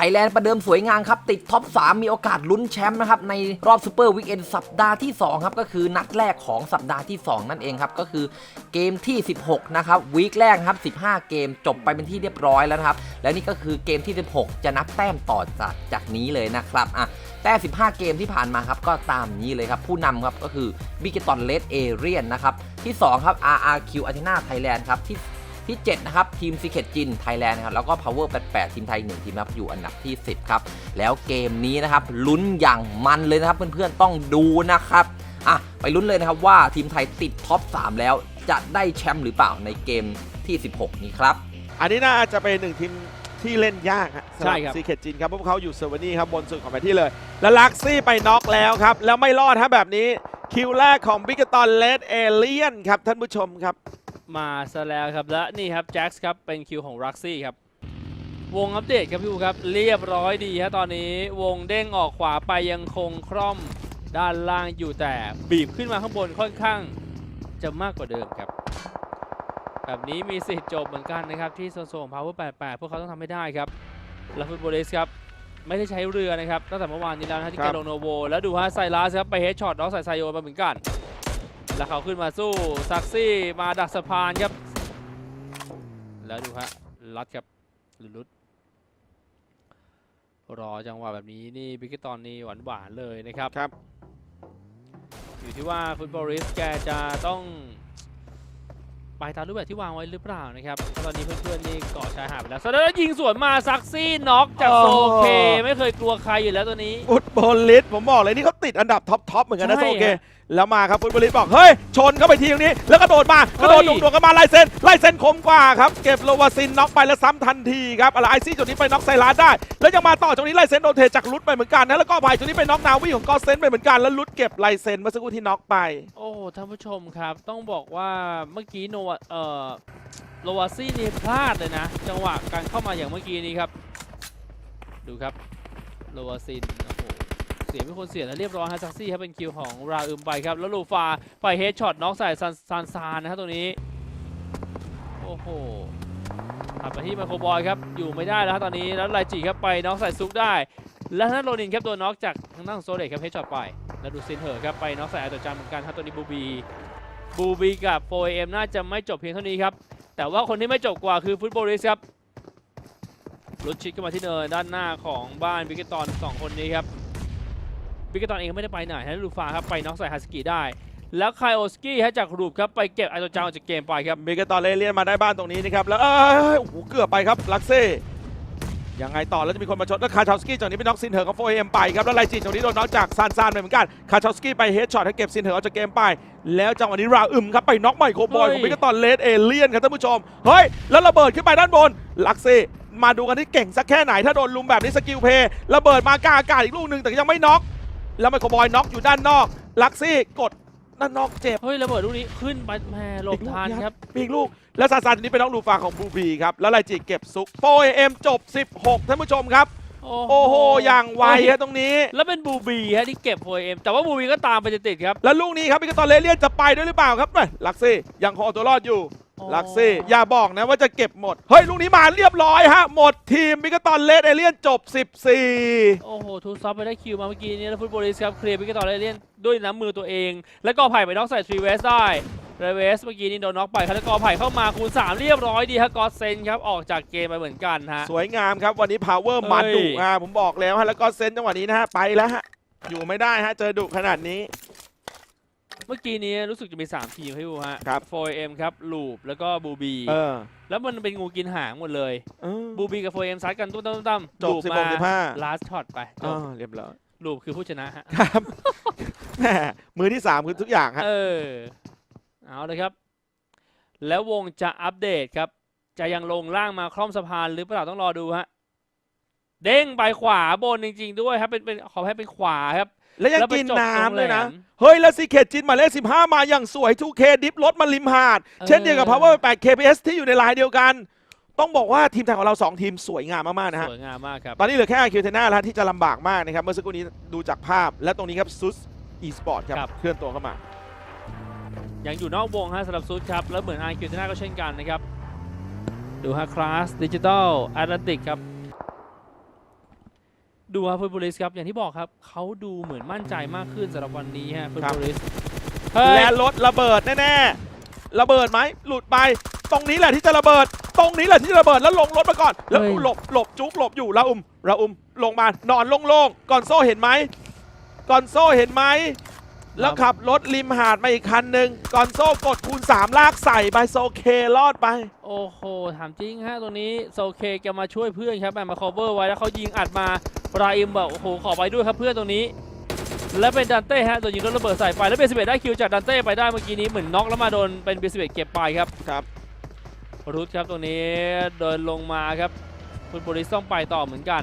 ทยแลนด์ประเดิมสวยงามครับ ติดท็อป 3 มีโอกาสลุ้นแชมป์นะครับ ในรอบซูเปอร์วีคเอนสัปดาห์ที่ 2 ครับ ก็คือนัดแรกของสัปดาห์ที่ 2 นั่นเองครับ ก็คือเกมที่ 16 นะครับวีคแรกครับ 15 เกมจบไปเป็นที่เรียบร้อยแล้วนะครับ และนี่ก็คือเกมที่ 16 จะนับแต้มต่อจากจากนี้เลยนะครับอะแต้ม15 เกมที่ผ่านมาครับก็ตามนี้เลยครับผู้นำครับก็คือบิกตอนเลดเอเรียนนะครับที่สองครับ RRQ a t h e n a Thailand ครับที่ ที่ 7 นะครับ ทีม Secret Jin Thailand นะครับ แล้วก็ Power 88 ทีมไทย 1 ทีมนะครับ อยู่อันดับที่ 10 ครับ แล้วเกมนี้นะครับ ลุ้นอย่างมันเลยนะครับ เพื่อนๆ ต้องดูนะครับ อะ ไปลุ้นเลยนะครับว่าทีมไทยติดท็อป 3 แล้วจะได้แชมป์หรือเปล่าในเกมที่ 16 นี้ครับ อันนี้น่าจะเป็นหนึ่งทีมที่เล่นยากฮะใช่ครับซีเคจินครับเพราะพวกเขาอยู่เซอร์วานี่ครับบนสุดของแผนที่เลย แล้วลักซี่ไปน็อกแล้วครับ แล้วไม่รอดฮะแบบนี้คิวแรกของบิกตอนเลดเอเลียนครับท่านผู้ชมครับ มาซะแล้วครับและนี่ครับแจ็คส์ครับเป็นคิวของรักซี่ครับวงอัปเดตครับพี่อูครับเรียบร้อยดีฮะตอนนี้วงเด้งออกขวาไปยังคงคร่อมด้านล่างอยู่แต่บีบขึ้นมาข้างบนค่อนข้างจะมากกว่าเดิมครับ แบบนี้มีสิทธิ์จบเหมือนกันนะครับที่โซนโซนพาวเวอร์88พวกเขาต้องทำให้ได้ครับแล้วฟุตบอลเลสครับไม่ได้ใช้เรือนะครับตั้งแต่เมื่อวานนี้แล้วนะฮะที่ครัเกบโลโนโว แล้วดูฮะไซรัสครับไปเฮดช็อตน้องใส่ไซโยมาเหมือนกัน แล้วเขาขึ้นมาสู้ซักซี่มาดักสะพานครับ แล้วดูฮะลัดครับหรือลุดรอจังหวะแบบนี้นี่บิกตอนนี้หวานหวานๆเลยนะครับครับ อยู่ที่ว่าฟุตบอลริสแกจะต้องไปตามรูปแบบที่วางไว้หรือเปล่านะครับเพราะตอนนี้เพื่อนๆนี่เกาะชายหาดไปแล้วสแล้วยิงสวนมาซักซี่น็อกจากโซเค ไม่เคยกลัวใครอยู่แล้วตัวนี้ฟุตบอลลิสผมบอกเลยนี่เขาติดอันดับท็อปทอปเหมือนกันนะใช่โซเคฮะ แล้วมาครับฟุตบอลลิสบอกเฮ้ยชนเข้าไปทีตรงนี้ แล้วกระโดดมากระโดดเฮ้ดุยดวงกันมาไล่เซนไล่เซนคมกว่าครับเก็บโลวาซินน็อกไปแล้วซ้ำทันทีครับอะไรไอซี่จุดนี้ไปน็อกไซรัสได้ แล้วยังมาต่อจุดนี้ไล่เซนโดนเทจากลุดไปเหมือนกันนะแล้วก็ภายจุดนี้ไปน็อกนาวีของกอเซนไปเหมือนกันแล้วลุดเก็บไลเซนเมื่อสักครู่ที่น็อกไป โอ้ท่านผู้ชมครับ ต้องบอกว่าเมื่อกี้โนวาเอ่อโลวาซี่นี่พลาดเลยนะ จังหวะการเข้ามาอย่างเมื่อกี้นี้ครับ ดูครับโลวาซินโอ้โห เสียไม่ควรเสียแล้วเรียบร้อยฮะซักซี่ครับเป็นคิวของราอึมไปครับ แล้วลูฟาไปเฮดช็อตน็อกใส่ซันซานซานนะครับตัวนี้ โอ้โหถัดไปที่ไมโครบอยครับ อยู่ไม่ได้แล้วครับตอนนี้แล้วไลจิครับไปน็อกใส่ซุกได้ แล้วทางด้านโรนินครับโดนน็อกจากทางด้านของโซเดตครับเฮดช็อตไป แล้วดูซินเหอครับไปน็อกใส่ไอตัวจานเหมือนกันครับตัวนี้บูบีบูบีกับโฟเอ็มน่าจะไม่จบเพียงเท่านี้ครับแต่ว่าคนที่ไม่จบกว่าคือฟุตบอลลิสครับลุดชิดขึ้นมาที่เนินด้านหน้าของบ้านบิกตอนสองคนนี้ครับ บิกตอนเองไม่ได้ไปไหนฮะลูฟาครับไปน็อกใส่ฮาสกิได้ แล้วไคโอสกี้ฮะจากรูปครับไปเก็บไอตัวจานออกจากเกมไปครับเมกาตอนเลเลียนมาได้บ้านตรงนี้นะครับแล้วเอ้ยโอ้โหเกือบไปครับลักเซ่ยังไงต่อแล้วจะมีคนมาชดแล้วคาชาวสกี้จากนี้ไปน็อกซินเหอกับโฟเอ็มไปครับแล้วไลจิตจากนี้โดนน็อกจากซานซานไปเหมือนกันคาชาวสกี้ไปเฮดช็อตให้เก็บซินเหอออกจากเกมไป แล้วจังหวะนี้ราอึมครับไปน็อกไมโคบอยของเมกาตอนเลดเอเลียนครับท่านผู้ชมเฮ้ยแล้วระเบิดขึ้นไปด้านบนลักเซ่มาดูกันที่เก่งสักแค่ไหนถ้าโดนลุมแบบนี้สกิลเพย์ระเบิดมากาอากาศอีกลูกหนึ่งแต่ยังไม่น็อก แล้วไมโครบอยน็อกอยู่ด้านนอก ลักซี่กดด้านนอกเจ็บ เฮ้ยระเบิดลูกนี้ขึ้นไปแหม่หลบทันครับปีกลูก แล้วซาซานตัวนี้เป็นน้องลูฟาของบูบีครับ แล้วไลจิเก็บซุกโฟเอ็มจบ 16 ท่านผู้ชมครับ โอ้โห อย่างไวฮะตรงนี้ แล้วเป็นบูบีฮะที่เก็บโฟเอ็มแต่ว่าบูบีก็ตามไปติดๆครับ แล้วลูกนี้ครับพิกาตอนเลเลียนจะไปด้วยหรือเปล่าครับน่ะลักซี่ยังคงเอาตัวรอดอยู่อ๋อ ลักซี่อย่าบอกนะว่าจะเก็บหมด เฮ้ย ลูกนี้มาเรียบร้อยฮะ หมดทีมพิกาตอนเลดเอเลียนจบ 14 โอ้โห ทูซับไปได้คิวมาเมื่อกี้นี้แล้วฟุตบอลลิสครับ เคลียร์พิกต่อได้เล่นด้วยน้ำมือตัวเอง แล้วก็ไผ่ไปน็อกใส่ทรีเวสได้เรเวสเมื่อกี้นี้โดนน็อกไปครับแล้วก็ไผ่เข้ามาคูณ 3 เรียบร้อยดีฮะกอสเซนครับ ออกจากเกมไปเหมือนกันฮะ สวยงามครับวันนี้พาวเวอร์มันเฮ้ยดุอะผมบอกแล้วฮะแล้วก็เซนจังหวะนี้นะฮะไปแล้วฮะอยู่ไม่ได้ฮะเจอดุขนาดนี้เมื่อกี้นี้รู้สึกจะมี 3 ทีมให้ดูฮะครับ 4M ครับลูปแล้วก็บูบีเออแล้วมันเป็นงูกินหางหมดเลย เออบูบีกับ 4M ซัดกันตุ้มตั้มตั้มจบลูป16มา15ลาสช็อตไปจอ๋บอเรียบร้อยลูปคือผู้ชนะฮะ ครับแหมมือที่3คือทุกอย่างฮะ เออ เอาเลยครับ แล้ววงจะอัปเดตครับ จะยังลงล่างมาคล่อมสะพานหรือเปล่าต้องรอดูฮะ เด้งไปขวาบนจริง ๆ ด้วยครับ เป็นเป็นขอให้เป็นขวาครับ แล้วยังแล้วไปกินจบตรงน้ำด้วยนะแหลมเฮ้ย แล้วซีเคจินหมายเลข15 มาอย่างสวย 2K ดิฟรถมาริมหาดเออเช่นเดียวกับ Power 8 KPS ที่อยู่ในลายเดียวกัน ต้องบอกว่าทีมไทยของเรา 2 ทีมสวยงามมาก ๆ นะฮะ สวยงามมากครับ ตอนนี้เหลือแค่ IQ เทน่าแล้วที่จะลำบากมากนะครับ เมื่อสักครู่นี้ดูจากภาพ และตรงนี้ครับซุสอีสปอร์ตครับครับเคลื่อนตัวเข้ามา ยังอยู่นอกวงฮะสำหรับซูดครับ แล้วเหมือนอาร์คิวเทน่าก็เช่นกันนะครับ ดูฮะคลาสดิจิตอลแอตแลนติกครับ ดูครับฟุตบอลิสครับอย่างที่บอกครับเขาดูเหมือนมั่นใจมากขึ้นสำหรับวันนี้ฮะฟุตบอลิสเฮ้ยและรถระเบิดแน่ๆระเบิดไหมหลุดไป ตรงนี้แหละที่จะระเบิด ตรงนี้แหละที่จะระเบิดแล้วลงรถมาก่อน แล้วหลบหลบจุกหลบอยู่ระอุมระอุมลงมานอนโล่งๆก่อนโซ่เห็นไหมก่อนโซ่เห็นไหมแล้วขับรถริมหาดมาอีกคันหนึ่งก่อนโซ่กดคูณสามลากใส่ไปโซเครอดไป โอ้โห ถามจริงฮะ ตัวนี้โซเคแกมาช่วยเพื่อนครับแบมา cover ไว้แล้วเขายิงอัดมา ราอิมแบบโอ้โหขอไปด้วยครับเพื่อนตรงนี้ และเป็นดันเต้ฮะโดนยิงรถระเบิดใส่ไปแล้วเบสเบได้คิวจากดันเต้ไปได้เมื่อกี้นี้เหมือนน็อกแล้วมาโดนเป็นเบสเบเก็บไปครับครับรุดครับตรงนี้เดินลงมาครับฟุตบอลิสต้องไปต่อเหมือนกัน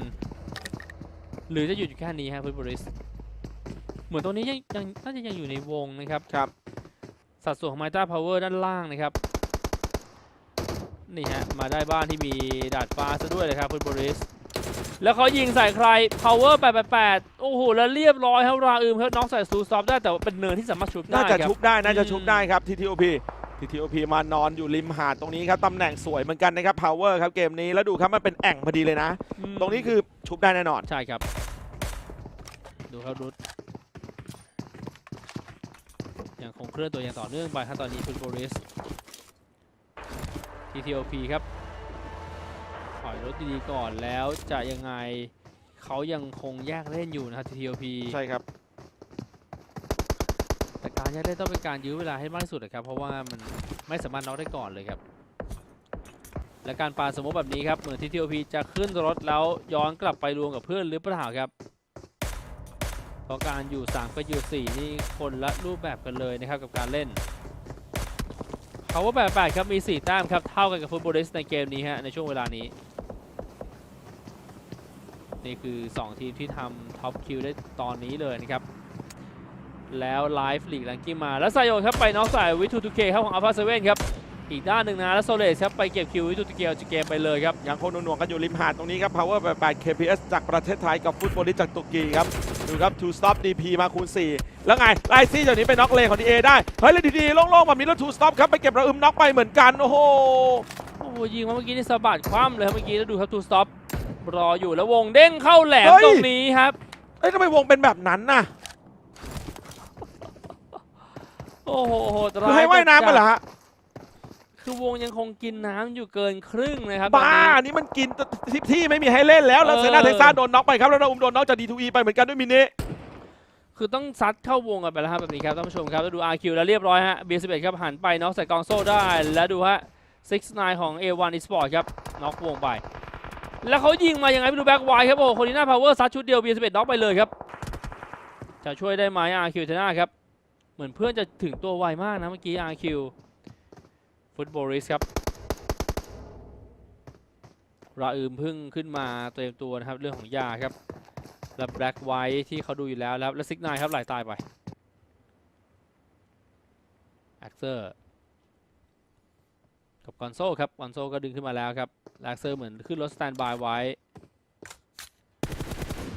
หรือจะหยุดอยู่แค่นี้ฮะฟุตบอลิสเหมือนตรงนี้ยังยังน่าจะยังอยู่ในวงนะครับครับสัดส่วนของไมต้าพาวเวอร์ด้านล่างนะครับนี่ฮะมาได้บ้านที่มีดาดฟ้าซะด้วยเลยครับฟุตบอลิส แล้วเขายิงใส่ใคร power 888 โอ้โห แล้วเรียบร้อยครับราอืมครับน้องใส่ซูซอฟได้แต่ว่าเป็นเนินที่สามารถชุบได้น่าจะครับ ชุบได้ น่าจะอืมชุบได้ครับ TTOP TTOP มานอนอยู่ริมหาดตรงนี้ครับตำแหน่งสวยเหมือนกันนะครับ Power ครับเกมนี้แล้วดูครับมันเป็นแอ่งพอดีเลยนะอืมตรงนี้คือชุบได้แน่นอน ใช่ครับ ดูครับรุดยังคงเคลื่อนตัวอย่างต่อเนื่องไปครับตอนนี้ฟุตบอลิส TTOP ครับถ อยรถดีๆก่อนแล้วจะยังไงเขายังคงแยกเล่นอยู่นะครับ TTOP ใช่ครับ แต่การแยกเล่นต้องเป็นการยื้อเวลาให้มากที่สุดนะครับ เพราะว่ามันไม่สามารถน็อกได้ก่อนเลยครับ และการปาสมมติแบบนี้ครับเหมือน TTOP จะขึ้นรถแล้วย้อนกลับไปรวมกับเพื่อนหรือเปล่าครับเพราะการอยู่3กับอยู่4นี่คนละรูปแบบกันเลยนะครับกับการเล่นเขาว่าแบบ8ครับมี 4 แต้มครับเท่ากันกับฟุตบอลิสในเกมนี้ฮะในช่วงเวลานี้ นี่คือ 2 ทีมที่ทำท็อปคิวได้ตอนนี้เลยนะครับ แล้วไลฟ์ลีกแรงกิ้งมา แล้วไซโยนครับไปน็อกใส่วิทูทูเคครับของอัลฟาเซเว่นครับอีกด้านหนึ่งนะแล้วโซเลสครับไปเก็บคิววิทูทูเคเอาจากเกมไปเลยครับยังคงหน่วงๆกันอยู่ริมหาดตรงนี้ครับ Power 88 KPS จากประเทศไทยกับฟุตบอลลิสจากตุรกีครับดูครับ two stop DP มาคูณ 4 แล้วไงไลซี่จากนี้ไปน็อกเลของ DA ได้ เฮ้ยเลยดีๆโล่งๆแบบนี้แล้ว two stop ครับไปเก็บระอึมน็อกไปเหมือนกันโอ้โหโอ้โหยิงมาเมื่อกี้นี่สะบัดคว่ำเลยครับเมื่อกี้แล้วดูครับทูสต็อป รออยู่แล้ววงเด้งเข้าแหลมเฮ้ย ตรงนี้ครับ เอ้ยทำไมวงเป็นแบบนั้นน่ะโอ้โหโหดคือให้ว่ายน้ำมาเหรอฮะคือวงยังคงกินน้ำอยู่เกินครึ่งนะครับบ้าตอนนี้ อันนี้มันกินที่ที่ไม่มีให้เล่นแล้วแล้วเออ เซนาเท็กซัสโดนน็อกไปครับแล้วระอุมโดนน็อกจาก D2E ไปเหมือนกันด้วยมินิคือต้องซัดเข้าวงกันไปแล้วครับแบบนี้ครับท่านผู้ชมครับแล้วดู RQ แล้วเรียบร้อยฮะ B11 ครับหันไปน็อกใส่กองโซ่ได้ แล้วดูฮะ69ของ A1 Esport ครับน็อกวงไป แล้วเขายิงมายังไงไม่รู้แบ็กไวครับโอ้โหคนนี้หน้าพาวเวอร์ซัดชุดเดียว B11 น็อกไปเลยครับ จะช่วยได้ไหม RQ เทน่าครับ เหมือนเพื่อนจะถึงตัวไวมากนะเมื่อกี้ RQ ฟุตบอลริสครับราอืมพึ่งขึ้นมาเตรียมตัวนะครับเรื่องของยาครับและแบล็กไวท์ที่เขาดูอยู่แล้วแล้วและซิกนายครับไหลตายไปแอ็กเซอร์กับกอนโซครับกอนโซก็ดึงขึ้นมาแล้วครับ แอ็กเซอร์เหมือนขึ้นรถสแตนบายไว้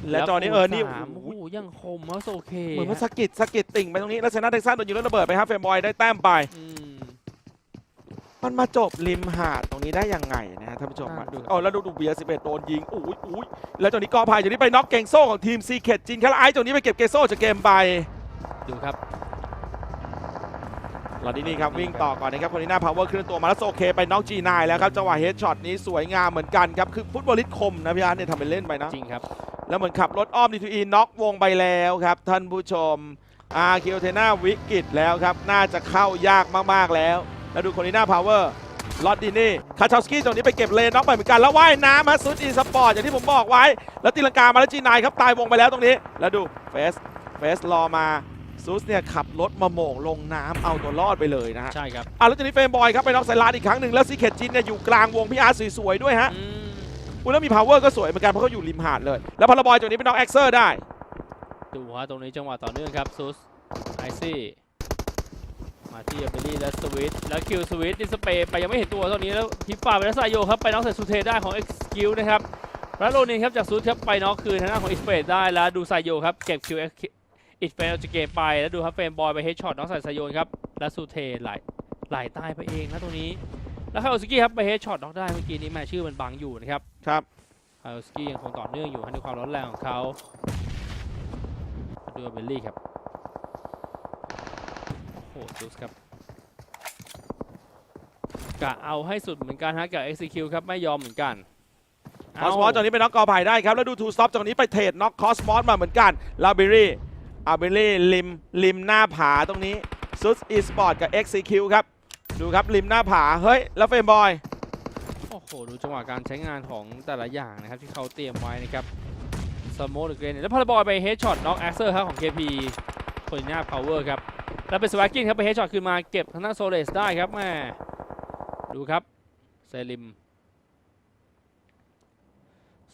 และจอนี้เออนี่สามโอ้โอ้โหโหยังคมมากโอเคเหมือนว่าสะกิดสะกิดติ่งไปตรงนี้แล้วเซนาเท็กซัสโดนยิงแล้วระเบิดไปครับเฟรมบอยได้แต้มไป อืม มันมาจบริมหาดตรงนี้ได้ยังไงนะฮะท่านผู้ชมอ่าอะดูอ๋อแล้วดูดูเบียร์สิบเอ็ดโดนยิงอุ้ยอุ้ยแล้วจนนี้กอพายจากนี้ไปน็อกเกงโซ่ของทีมซีเคดจินแคลไอซ์จนนี้ไปเก็บเกโซ่จากเกมไป ดูครับ ลอดินี่ครับวิ่งต่อก่อนนะครับคนนี้หน้าพาวเวอร์เคลื่อนตัวมาแล้วโอเคไปน็อกจีนายแล้วครับจังหวะเฮดช็อตนี้สวยงามเหมือนกันครับคือฟุตบอลลิสคมนะพี่อาร์ตเนี่ยทำเป็นเล่นไปนะจริงครับแล้วเหมือนขับรถอ้อมดีทูอีน็อกวงไปแล้วครับท่านผู้ชมอาร์คิวเทนาวิกฤตแล้วครับน่าจะเข้ายากมากๆแล้ว แล้วดูคนนี้หน้าพาวเวอร์ลอดดินี่คาชาวสกี้ตรงนี้ไปเก็บเลนน็อกไปเหมือนกันแล้วว่ายน้ำมาซุดอีสปอร์ตอย่างที่ผมบอกไว้ แล้วตีลังกามาแล้วจีนายครับตายวงไปแล้วตรงนี้ แล้วดูเฟสเฟสรอมา ซุสเนี่ยขับรถมาโหม่งลงน้ำเอาตัวรอดไปเลยนะฮะใช่ครับอะแล้วทีนี้เฟรมบอยครับไปน็อกไซลาดอีกครั้งหนึ่งแล้วซีเคทจินเนี่ยอยู่กลางวงพี่อาร์ตสวยๆด้วยฮะอืมอุ้ยแล้วมีพาวเวอร์ก็สวยเหมือนกันเพราะเขาอยู่ริมหาดเลย แล้วพาราบอยตรงนี้ไปน็อกเอ็กเซอร์ได้ ดูฮะตรงนี้จังหวะต่อเนื่องครับซูสไอซี่มาที่เอเบลี่และสวิตแล้วคิวสวิตนี่สเปย์ไปยังไม่เห็นตัวตอนนี้แล้วฮิปปาไปแล้วซายโยครับไปน็อกใส่ซูเทได้ของเอ็กซ์คิวนะครับแล้วโรนินครับจากซูสครับไปน็อกคืนทางด้านของอิสเปดได้แล้วดูซายโยครับเก็บคิวอิสเปดเอาจากเกมไปแล้วดูครับเฟรมบอยไปเฮดช็อตน็อกใส่ซายโยครับและซูเทไหลไหลตายไปเองนะตรงนี้ แล้วคาโอสกี้ครับไปเฮดช็อตน็อกได้เมื่อกี้นี้แม่ชื่อมันบังอยู่นะครับครับคาร์ลสกี้ยังคงต่อเนื่องอยู่ในความร้อนแรงของเขามาดูเบลลี่ครับโอ้โหดูสครับกะเอาให้สุดเหมือนกันฮะกับ execute ครับไม่ยอมเหมือนกันคอสมอสจากนี้ไปน็อกกอไผ่ได้ครับ แล้วดูทูสต็อปจากนี้ไปเทรดน็อกคอสมอสมาเหมือนกันลาเบรี่ อาเบรี่ริมริมหน้าผาตรงนี้ซุสอีสปอร์ตกับ XCQ ครับ ดูครับริมหน้าผา เฮ้ย แล้วเฟรมบอย โอ้โห ดูจังหวะการใช้งานของแต่ละอย่างนะครับ ที่เขาเตรียมไว้นะครับสโมอหรือเกรนแล้วพาราบอยไปเฮดช็อตน็อกแอคเซอร์ครับของ KP โคลิน่าพาวเวอร์ครับ แล้วเป็นสวากินครับไปเฮดช็อตคืนมาเก็บทางด้านโซเลสได้ครับแม่ดูครับเซลิม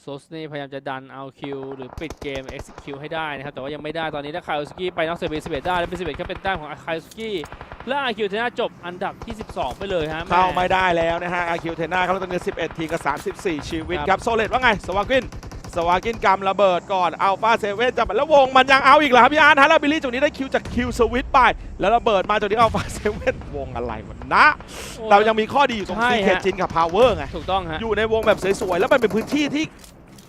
โซสนี่พยายามจะดันเอาคิวหรือปิดเกม execute ให้ได้นะครับ แต่ว่ายังไม่ได้ตอนนี้ถ้าคาร์สกี้ไปน็อกเซเบสิเบได้แล้วเป็นสิเบครับเป็นแต้มของคาร์สกี้และอาคิวเทน่าจบอันดับที่ 12 ไปเลยฮะแเข้าไม่ได้แล้วนะฮะอาคิวเทน่าเขาตอนนี้11 ทีกับ 34 ชีวิตครับครับ โซเลตว่าไง สวากิน สวากินกำระเบิดก่อนอัลฟาเซเว่นจับแล้ววงมันยังเอาอีกเหรอครับพี่อาร์ตฮะแล้วบิลลี่ตรงนี้ได้คิวจากคิวสวิตไป แล้วระเบิดมาตรงนี้อัลฟาเซเว่นวงอะไรวะนะโอ้แต่ยังมีข้อดีอยู่ตรงใช่ซีเคฮะจินกับพาวเวอร์ไงถูกต้องฮะอยู่ในวงแบบสวยๆ แล้วมันเป็นพื้นที่ที่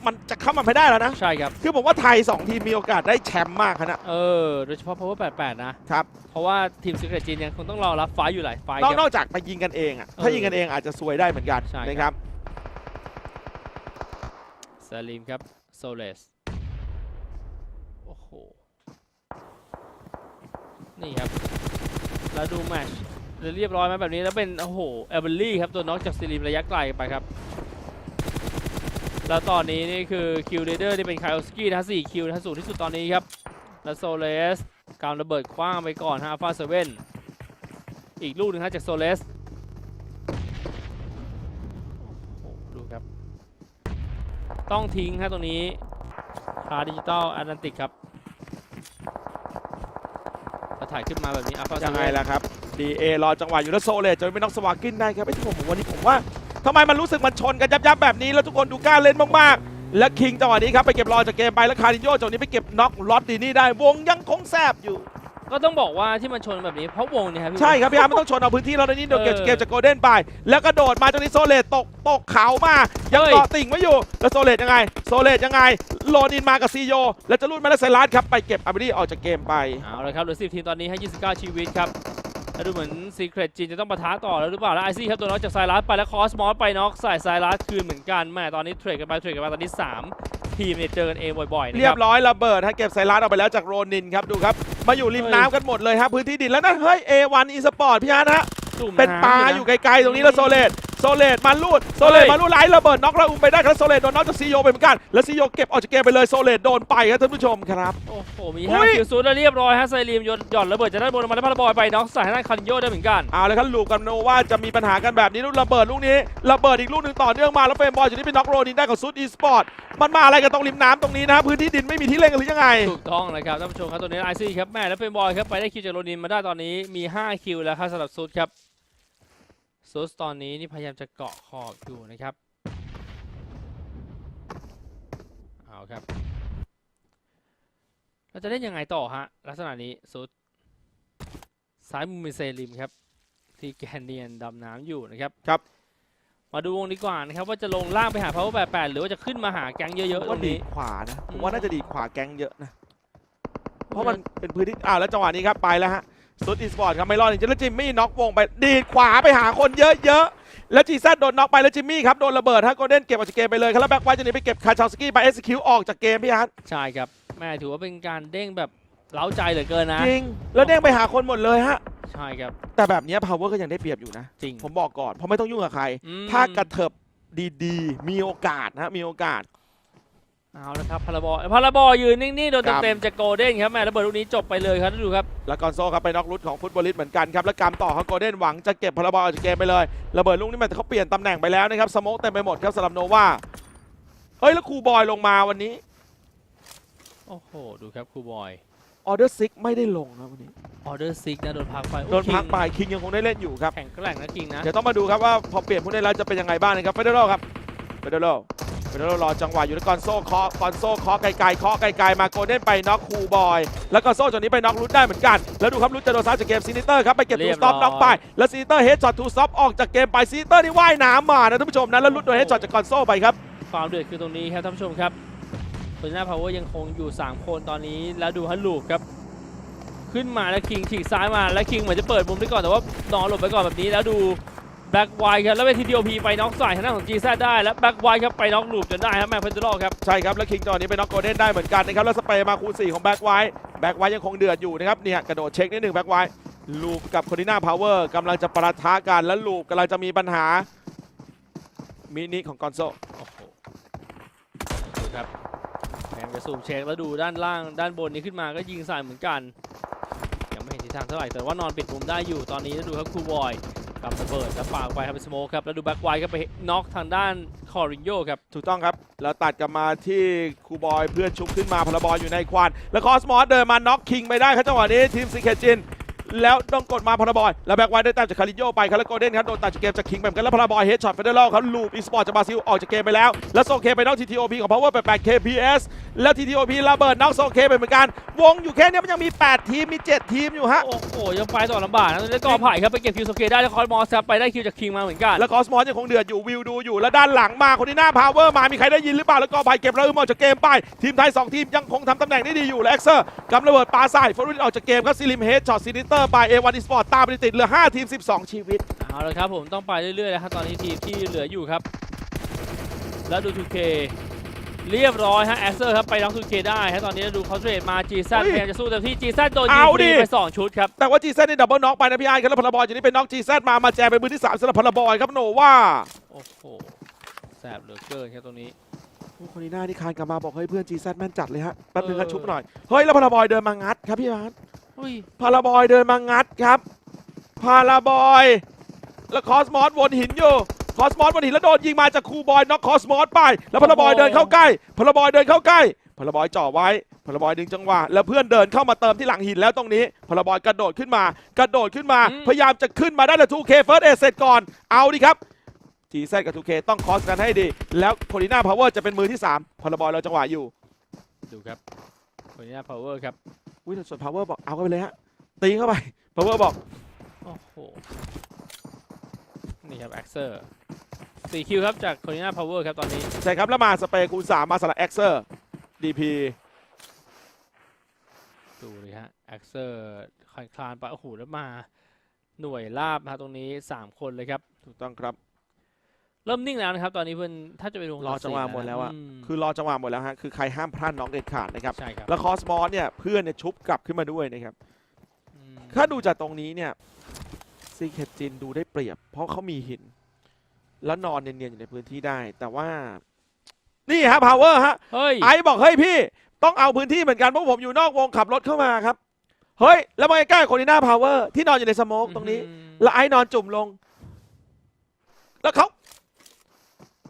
มันจะเข้ามาไม่ได้แล้วนะ ใช่ครับ คือผมว่าไทย 2 ทีมมีโอกาสได้แชมป์มากครับนะ เออ โดยเฉพาะ power 88 นะครับ เพราะว่าทีม Secret จีนยังคงต้องรอรับไฟล์อยู่หลายไฟล์นอกคนรับอกจากไปยิงกันเองอะ ถ้าเออยิงกันเองอาจจะซวยได้เหมือนกันใช่นะครับ ซาลิมครับ โซเลส โอ้โห นี่ครับ แล้วดูแมชเรียบร้อยไหมแบบนี้ แล้วเป็น โอ้โหเอเบอรี่ครับ ตัวน็อกจากซีรีมระยะไกลไปครับ แล้วตอนนี้นี่คือคิวเดอร์นี่เป็นไคลสกี้นะ4คิวนะสูงที่สุดตอนนี้ครับ แล้วโซเลสกำรระเบิดคว้างไปก่อนฮะอัลฟาเซเว่นอีกลูกหนึ่งฮะจากโซเลสโอ้โหดูครับ ต้องทิ้งฮะตรงนี้คาดิจิตอลแอตแลนติกครับถ่ายขึ้นมาแบบนี้อัลฟาเซยังไงล่ะครับ DA รอจังหวะอยู่แล้วโซเลตจะไม่น็อกสวากินได้ครับไอ้ที่ผมวันนี้ผมว่าทำไมมันรู้สึกมันชนกันยับยับแบบนี้แล้วทุกคนดูกล้าเล่นมากๆ และคิงจังหวะนี้ครับไปเก็บรอจากเกมไปแล้วคาริโยจังหวะนี้ไปเก็บน็อกล็อตดีนี่ได้วงยังคงแซบอยู่ ก็ต้องบอกว่าที่มันชนแบบนี้เพราะวงเนี่ยครับพี่ใช่ครับพี่อาร์ตมันต้องชนเอาพื้นที่เราในนี้เดี๋ยวเก็บเออเกมจากโกลเด้นไป แล้วก็โดดมาตรงนี้โซเลตตกตกเขามา ยังเฮ้ยเกาะติ่งไว้อยู่ แล้วโซเลตยังไง โซเลตยังไงโลนินมากับซีโย แล้วจะรุ่นมาแล้วไซรัสครับไปเก็บอาร์บิดี้ออกจากเกมไป เอาเลยครับเหลือ10ทีมตอนนี้ให้ 29 ชีวิตครับแล้วดูเหมือน Secret จีนจะต้องปะทะต่อแล้วหรือเปล่าแล้วไอซี่ครับตัวน็อกจากไซรัสไปแล้วคอสมอสไปน็อกใส่ไซรัสคืนเหมือนกันแม่ตอนนี้เทรดกันไปเทรดกันมาตอนนี้3 ทีมเนี่ยเจอกันเองบ่อยๆนะเรีคยรับ บร้อยระเบิดฮะเก็บไซรัสออกไปแล้วจากโรนินครับดูครับ มาอยู่ริมน้ำกันหมดเลยฮะพื้นที่ดินแล้วนั่นเฮ้ย A1 eSport พี่อาร์ตฮะ จุ่มเป็นปลาำอยู่ไกลๆตรงนี้แล้วโซเลต โซเลตมาลูดโซเลตเฮ้ยมาลูดไหลระเบิดน็อกแล้วอุ้มไปได้ครับโซเลตโดนน็อกจากซีโยไปเหมือนกัน แล้วซีโยเก็บออกจากเกมไปเลยโซเลตโดนไปครับท่านผู้ชมครับ โอ้โห มีอุ้ย5คิวซูดแล้วเรียบร้อยฮะไซรีมโยนหย่อนระเบิดจากด้านบนลงมาแล้วพาราบอยไปน็อกใส่ทางด้านคันโยได้เหมือนกันเอาเลยครับลูกกับโนว่าจะมีปัญหากันแบบนี้ลูกระเบิดลูกนี้ระเบิดอีกลูกหนึ่งต่อเนื่องมาแล้วเฟรมบอลอยู่ที่เป็นน็อกโรนินได้กับซุดอีสปอร์ตมันมาอะไรกันตรงริมน้ำตรงนี้นะพื้นที่ดินไม่มีที่เล่นกันหรือยังไงถูกต้องเลยครับท่านผู้ชมครับตัวนี้ไอซี่ครับแม่แล้วเป็นบอยครับไปได้คิวจากโรนินมาได้ตอนนี้มี 5 คิวแล้วครับสำหรับซูดครับ ซูดตอนนี้นี่พยายามจะเกาะขอบอยู่นะครับ เอาครับ เราจะเล่นยังไงต่อฮะ ลักษณะนี้ซูดซ้ายมือมีเซริมครับ ที่แกนเนียนดำน้ำอยู่นะครับ ครับ มาดูวงดีกว่านะครับ ว่าจะลงล่างไปหา power 88หรือว่าจะขึ้นมาหาแก๊งเยอะๆตรว่า งดีนี้ ดขวานะผอืมมว่าน่าจะดีดขวาแก๊งเยอะนะ เพราะมันเป็นพื้นที่อ้าวแล้วจังหวะนี้ครับไปแล้วฮะ ซุดอีสปอร์ตครับไม่รอดจริงๆแล้วจิมมี่น็อกวงไปดีดขวาไปหาคนเยอะๆแล้วจีแซดโดนน็อกไปแล้วจิมมี่ครับโดนระเบิดฮะโกลเด้นเก็บออกจากเกมไปเลยครับแล้วแบ็คไวท์จะหนีไปเก็บคาชาวสกี้ไปเอสคิวออกจากเกมพี่ฮัทใช่ครับแม่ถือว่าเป็นการเด้งแบบเล้าใจเหลือเกินนะ จริง แล้วเด้งไปหาคนหมดเลยฮะ ใช่ครับ แต่แบบเนี้พาวเวอร์ก็ยังได้เปรียบอยู่นะ จริง ผมบอกก่อน เพราะไม่ต้องยุ่งกับใครอืมถ้ากระเถิบดีๆ มีโอกาสนะฮะมีโอกาส เอาละครับพาราบอลพาราบอลยืนนิ่งๆโดนครับเต็มๆจากโกลเด้นครับแม่ระเบิดลูกนี้จบไปเลยครับดูครับแล้วกอนโซครับไปน็อกรุดของฟุตบอลลิสต์เหมือนกันครับแล้วกำต่อเขาโกลเด้นหวังจะเก็บพลบอลออกจากเกมไปเลยระเบิดลูกนี้มันเขาเปลี่ยนตำแหน่งไปแล้วนะครับสโมกเต็มไปหมดครับสำหรับโนวาเฮ้ยแล้วครูบอยลงมาวันนี้โอ้โหดูครับครูบอยออเดอร์ซิกไม่ได้ลงนะวันนี้ออเดอร์ซิกนะโดนพักไปโอ้โดนพักคิงไปคิงยังคงได้เล่นอยู่ครับแข่งแกร่งนะคิงนะเดี๋ยวต้องมาดูครับว่าพอเปลี่ยนผู้เล่นแล้วจะเป็นยังไงบ้างนะครับเฟเดโรครับเฟเดโรเฟ เดโรรอจังหวะอยู่แล้วกอนโซเคาะกอนโซเคาะไกลๆเคาะไกลๆมาโกลเด้นไปน็อกครูบอย แล้วก็โซ่จากนี้ไปน็อกรุดได้เหมือนกัน แล้วดูครับรุดจะโดนซ้ายจากเกมซีนิเตอร์ครับไปเก็บเรีทูยบสต็อปร้อยน็อกไป แล้วซีนิเตอร์เฮดช็อตทูสต็อปออกจากเกมไปซีนิเตอร์นี่ว่ายน้ำมานะท่านผู้ชมนะแล้วรุดโดนเฮดช็อตจากกอนโซไปครับความเดือดคือตรงนี้ครับท่านผู้ชมครับโคลิน่าพาวเวอร์ยังคงอยู่ 3 คนตอนนี้แล้วดูฮัลลูกครับขึ้นมาแล้วคิงฉีกซ้ายมาแล้วคิงเหมือนจะเปิดมุมได้ก่อนแต่ว่านอนหลบไปก่อนแบบนี้แล้วดู แบ็กไวครับแล้วเป็นทีดีโอพีไปน็อกใส่ทางด้านของจีแซได้แล้วแบ็กไวครับไปน็อกลูปจนได้ครับแม็กเพนเทอร์ครับใช่ครับแล้วคิงจอนี้เป็นน็อกโกลเด้นได้เหมือนกันนะครับแล้วสเปรย์มาคูณ4ของแบ็กไวท์แบ็กไวท์ยังคงเดือดอยู่นะครับเนี่ยกระโดดเช็คนิดหนึ่งแบ็กไวท์ลูปกับคอดิน่าพาวเวอร์กำลังจะประทะกันแล้วลูปกำลังจะมีปัญหามินิของกอนโซโอ้โหดูครับแพงจะซูมเช็คแล้วดูด้านล่างด้านบนนี้ขึ้นมาก็ยิงใส่เหมือนกันยังไม่เห็นทิศทางเท่าไหร่แต่ว่านอนปิดมุมได้อยู่ตอนนี้แล้วดูครับคูบอย กับระเบิดแล้วปากไปครับเป็นสโมคครับ แล้วดูแบ็กไวท์ครับไปน็อกทางด้านคอรินโยครับ ถูกต้องครับ แล้วตัดกลับมาที่ครูบอยเพื่อนชุบขึ้นมาพลบอยอยู่ในควันแล้วคอสมอสเดินมาน็อกคิงไปได้ครับจังหวะนี้ทีมซีเคจิน แล้วต้องกดมาพลบอยแล้วแบ็กไวท์ได้แต้มจากคาริโยไปครับแล้วโกลเด้นครับโดนตัดจากเกมจากคิงแบบกันแล้วพลบอยเฮดช็อตเฟเดอร์ครับลูปอีสปอร์ตจากบราซิลออกจากเกมไปแล้ว แล้วโซเคไปน็อกทีทีโอพีของ Power 88 KPS แล้วทีทีโอพีระเบิดน็อกโซเคไปเหมือนกัน วงอยู่แค่เนี้ยมันยังมี 8 ทีมมี 7 ทีมอยู่ฮะโอ้โหยังไปต่อลำบากนะแล้วก็ไผ่ครับไปเก็บคิวโซเคได้แล้วคอร์มอสครับไปได้คิวจากคิงมาเหมือนกันแล้วคอสมอสยังคงเดือดอยู่วิวดูอยู่แล้วด้านหลังมาคนที่หน้าพาวเวอร์มามีใครได้ยินหรือเปล่าแล้วก็ไผ่เก็บระเบิดออกจากเกมไปทีมไทย2ทีมยังคงทำตำแหน่งได้ดีอยู่และเอ็กเซอร์กำระเบิดปาใส่ฟอร์ดออกจากเกมครับซิลิมเฮดช็อตซินิเตอร์ไปเอวันอีสปอร์ตตามไปติดเหลือ 5 ทีม 12 ชีวิต เอาละครับผมต้องไปเรื่อยๆแล้วครับตอนนี้ทีมที่เหลืออยู่ครับ แล้วดูทูเคเรียบร้อยฮะแอคเซอร์ครับไปน้องทูเคได้ฮะตอนนี้ดูเขาเทรดมาจีซันอุ้ยพยายามจะสู้เต็มที่จีซันโดนยิงเอาฟรีดิไปสองชุดครับแต่ว่าจีเซนี่ดับเบิลน็อกไปนะพี่ไอ้ครับแล้วพลบอยอยู่นี่เป็นน็อกจีเซมามาแจมเป็นมือที่3สำหรับพลบอยครับโนว่าโอ้โหแสบเหลือเกินครับตรงนี้คนนี้หน้าที่คานกลับมาบอกเฮ้ยเพื่อนจีเซแม่นจัดเลยฮะแป๊บนึงครับชุบหน่อยเฮ้ยแล้วพลบอยเดินมางัดครับพี่อาร์ตอุ้ย พาราบอยเดินมางัดครับ พาราบอย แล้วคอสมอสวนหินอยู่ คอสมอสวนหินแล้วโดนยิงมาจากครูบอยน็อกคอสมอสไป แล้วพาราบอยเดินเข้าใกล้ พาราบอยเดินเข้าใกล้ พาราบอยจ่อไว้พาราบอยดึงจังหวะแล้วเพื่อนเดินเข้ามาเติมที่หลังหินแล้วตรงนี้พาราบอยกระโดดขึ้นมากระโดดขึ้นมา พยายามจะขึ้นมาได้แต่ 2K First Aid เสร็จก่อนเอาดิครับจีแซกับ 2K ต้องคอสกันให้ดี แล้วโคลิน่าพาวเวอร์จะเป็นมือที่3พาราบอยเราจังหวะอยู่ ดูครับคนนี้พาวเวอร์ครับ อุ้ยแต่ส่วนพาวเวอร์บอกเอาเข้าไปเลยฮะตีเข้าไปพาวเวอร์บอกโอ้โห นี่ครับแอคเซอร์สี่คิวครับจากคนนี้พาวเวอร์ครับตอนนี้ ใช่ครับ แล้วมาสเปรย์คูณ3มาสลับเอ็กเซอร์ดีพีดูเลยฮะแอคเซอร์คลานคลานไปโอ้โหแล้วมาหน่วยลาบนะฮะตรงนี้ 3 คนเลยครับ ถูกต้องครับ เริ่มนิ่งแล้วนะครับ ตอนนี้เพื่อนถ้าจะเป็นวงรอตัดสินจังหวะหมดแล้วอะมคือรอจังหวะหมดแล้วฮะคือใครห้ามพลาดน้องเด็ดขาดนะครับใช่ครับแล้วคอสมอสเนี่ยเพื่อนเนี่ยชุบกลับขึ้นมาด้วยนะครับอืมถ้าดูจากตรงนี้เนี่ยซีเคจินดูได้เปรียบ เพราะเขามีหิน แล้วนอนเนียนๆอยู่ในพื้นที่ได้ แต่ว่า นี่ฮะพาวเวอร์ฮะเฮ้ยไอ้บอกเฮ้ยพี่ ต้องเอาพื้นที่เหมือนกันเพราะผมอยู่นอกวงขับรถเข้ามาครับเฮ้ยแล้วมาใกล้ๆโคนิน่าพาวเวอร์ที่นอนอยู่ในสโมกตรงนี้อืมแล้วไอ้นอนจุ่มลง แล้วเขา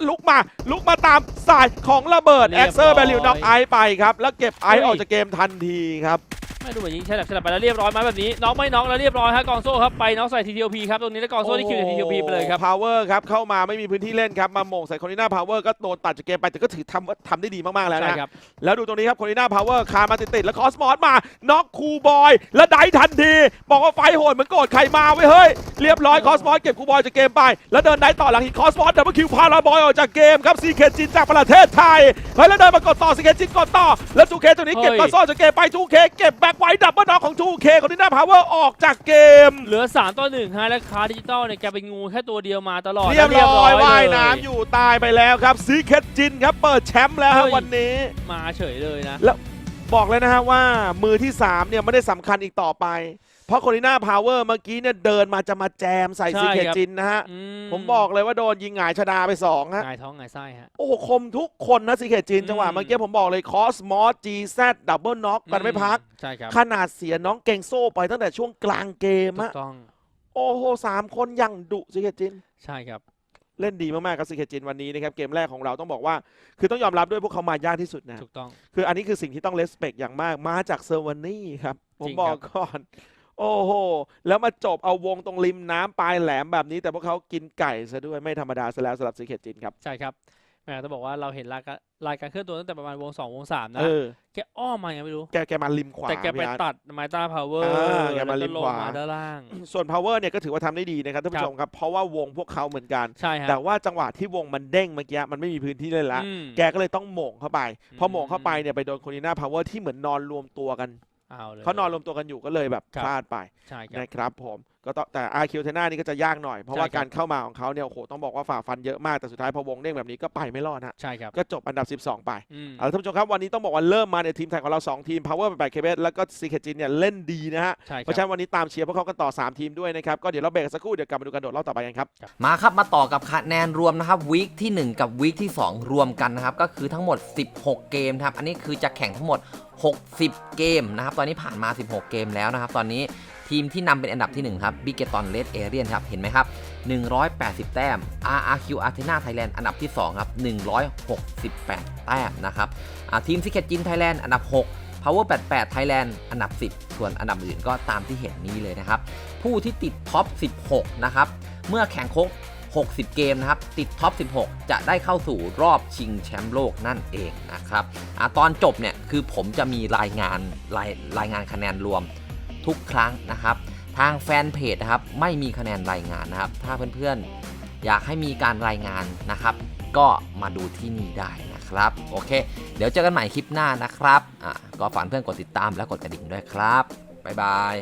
ลุกมาลุกมาตามสายของระเบิด เรีแอ็ยกบเซอร์ร้แบอยลิวน็อกไอซ์ไปครับ แล้วเก็บไอซ์เฮ้ยออกจากเกมทันทีครับ ไม่ดูเหมือนยิงใช่หลับฉลับไปแล้วเรียบร้อยไหมาแบบนี้น็อกไม่น็อกแล้วเรียบร้อยฮะกองโซ่ครับไปน็อกใส่ TTOP ครับตรงนี้แล้วกองโซ่ที่คิวจาก TTOP ไปเลยครับพาวเวอร์ครับเข้ามาไม่มีพื้นที่เล่นครับมาโหมงใส่โคนิน่าพาวเวอร์ก็โดนตัดจากเกมไปแต่ก็ถือทำว่าทำได้ดีมากๆแล้วใช่นะครับแล้วดูตรงนี้ครับโคนิน่าพาวเวอร์คานมาติดๆแล้วคอสมอสมาน็อกคูบอย แล้วได้ทันทีบอกว่าไฟโหดเหมือนโกรธใครมาไว้ยเฮ้ยเรียบร้อยคอสมอสเก็บคูบอยจากเกมไป แล้วเดินได้ต่อหลังอีกคอสมอสดับเบิลคิวพาราบอยออกจากเกมครับซีเคจินจากประเทศไทยเฮ้ยแล้วเดินมากดต่อซีเคจินกดต่อแล้วทูเคตัวนี้เก็บเฮ้ยมาซ่อนจากเกมไปทูเคเก็บแบ็คไว้ดับเบิลน็อกของทูเคโคนิน่าพาวเวอร์ออกจากเกม เหลือ 3 ต่อ1ฮะและคาร์ดิจิตอลเนี่ยแกเป็นงูแค่ตัวเดียวมาตลอดเรียบร้อยเลว่ายน้ำอยู่ตายไปแล้วครับซีเคจินครับเปิดแชมป์แล้วฮะเฮ้ยวันนี้มาเฉยเลยนะบอกเลยนะฮะว่ามือที่3เนี่ยไม่ได้สำคัญอีกต่อไป เพราะโคลิน่าพาวเวอร์เมื่อกี้เนี่ยเดินมาจะมาแจมใส่ใช่ซีเคครับจินนะฮะอืผมบอกเลยว่าโดนยิงหงายชดาไป2ฮะหงายท้องหงายไส้ฮะ โอ้โห คมทุกคนนะซีเคจินอืมจังหวะเมื่อกี้ผมบอกเลยคอสมอสจีแซดดับเบิลน็อกกันไม่พัก ใช่ครับ ขนาดเสียน้องเก่งโซ่ไปตั้งแต่ช่วงกลางเกมถูอะกต้อง โอ้โหสามคนยังดุซีเคจิน ใช่ครับเล่นดีมากๆครับซีเคจินวันนี้นะครับเกมแรกของเราต้องบอกว่า คือต้องยอมรับด้วยพวกเขามายากที่สุดนะถูกต้องคืออันนี้คือสิ่งที่ต้องเลสเ c กอย่างมากมาจากเซอร์วานี่ครับผจมริงบอครักบก่อน โอ้โห แล้วมาจบเอาวงตรงริมน้ำปลายแหลมแบบนี้ แต่พวกเขากินไก่ซะด้วยไม่ธรรมดาซะแล้วสำหรับซีเคจินครับ ใช่ครับแหมจะบอกว่าเราเห็นรายการรายการเคลื่อนตัวตั้งแต่ประมาณวงสองวงสามนะ เออ แกอ้อมมายังไม่รู้ แกแกมาริมขวาแต่แกไปพี่อาร์ต ตัดไมต้าพาวเวอร์อ่าแกแล้วมาก็ริมลงขวามาด้านล่าง ส่วน power เนี่ยก็ถือว่าทำได้ดีนะครับท่านผู้ชมครับ เพราะว่าวงพวกเขาเหมือนกัน ใช่ฮะแต่ว่าจังหวะที่วงมันเด้งเมื่อกี้มันไม่มีพื้นที่เลยละ อืม แกก็เลยต้องโหม่งเข้าไป พอโหม่งเข้าไปอืมเนี่ยไปโดนโคนิน่าพาวเวอร์ที่เหมือนนอนรวมตัวกัน เอาเลย เขานอนรวมตัวกันอยู่ก็เลยแบบครับ พลาดไปใช่ครับ นะครับผมก็ต้องแต่อาร์คิวเทน่านี่ก็จะยากหน่อยเพราะว่าใช่ครับ การเข้ามาของเขาเนี่ยโอ้โหต้องบอกว่าฝ่าฟันเยอะมากแต่สุดท้ายพอวงเด้งแบบนี้ก็ไปไม่รอดฮะใช่ครับก็จบอันดับ 12 ไปอืม เอาละท่านผู้ชมครับวันนี้ต้องบอกว่าเริ่มมาเนี่ยทีมไทยของเรา2ทีม Power 88 KB แล้วก็ c k จินเนี่ยเล่นดีนะฮะใช่คเพราะฉะรับนั้นวันนี้ตามเชียร์พวกเขากันต่อ3ทีมด้วยนะครับก็เดี๋ยวเราเบรกกันสักครู่เดี๋ยวกลับมาดูกันโดดรอบต่อไปกันครับ มาครับ มาต่อกับคะแนนรวมนะครับวีคที่ 1 กับวีคที่ 2 รวมกันนะครับ ก็คือทั้งหมด 16 เกมนะครับ อันนี้คือจะแข่งทั้งหมด 60 เกมนะครับ ตอนนี้ผ่านมา 16 เกมแล้วนะครับ ตอนนี้ทีมที่นำเป็นอันดับที่ 1 ครับบิเกตอนเลดเอเรียนครับ เห็นไหมครับ 180 แต้ม RRQ Athena Thailand อันดับที่ 2 ครับ 168 แต้มนะครับทีมซิกเก็ตจินไทยแลนด์อันดับ 6 Power 88 Thailand อันดับ 10 ส่วนอันดับอื่นก็ตามที่เห็นนี้เลยนะครับ ผู้ที่ติดท็อป 16 นะครับ เมื่อแข่งครบ60 เกมนะครับ ติดท็อป 16 จะได้เข้าสู่รอบชิงแชมป์โลกนั่นเองนะครับอตอนจบเนี่ยคือผมจะมีรายงานรายรายงานคะแนนรวมทุกครั้งนะครับ ทางแฟนเพจนะครับไม่มีคะแนนรายงานนะครับ ถ้าเพื่อนๆอยากให้มีการรายงานนะครับ ก็มาดูที่นี่ได้นะครับโอเค เดี๋ยวเจอกันใหม่คลิปหน้านะครับอะก็ฝากเพื่อนกดติดตามและกดกระดิ่งด้วยครับบ๊ายบาย